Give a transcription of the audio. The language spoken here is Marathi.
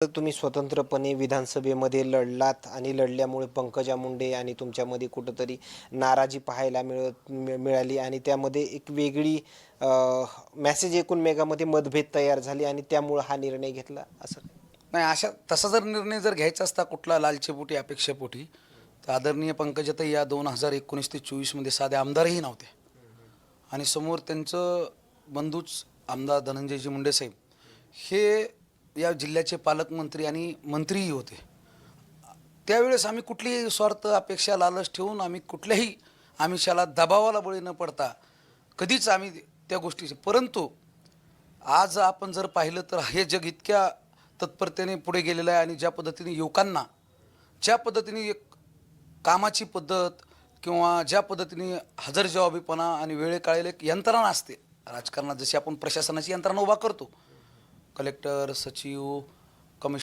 तुम्ही स्वतंत्रपणे विधानसभेमध्ये लढलात आणि लढल्यामुळे पंकजा मुंडे आणि तुमच्यामध्ये कुठंतरी नाराजी पाहायला मिळत मिळाली आणि त्यामध्ये एक वेगळी मॅसेज एकूण मेगामध्ये मतभेद तयार झाले आणि त्यामुळं हा निर्णय घेतला असं नाही अशा तसा जर निर्णय जर घ्यायचा असता कुठला लालचेपोटी अपेक्षेपोटी तर आदरणीय पंकजाताई या दोन हजार एकोणीस ते चोवीसमध्ये साधे आमदारही नव्हते. आणि समोर त्यांचं बंधूच आमदार धनंजयजी मुंडे साहेब हे या जिल्ह्याचे पालकमंत्री आणि मंत्रीही होते. त्यावेळेस आम्ही कुठलीही स्वार्थ अपेक्षा लालच ठेवून आम्ही कुठल्याही आमिषाला दबावाला बळी न पडता कधीच आम्ही त्या गोष्टीचे परंतु आज आपण जर पाहिलं तर हे जग इतक्या तत्परतेने पुढे गेलेलं आहे आणि ज्या पद्धतीने युवकांना ज्या पद्धतीने एक कामाची पद्धत किंवा ज्या पद्धतीने हजरजबाबीपणा आणि वेळेकाळेला एक यंत्रणा असते. राजकारणात जशी आपण प्रशासनाची यंत्रणा उभा करतो કલેક્ટર સચિવ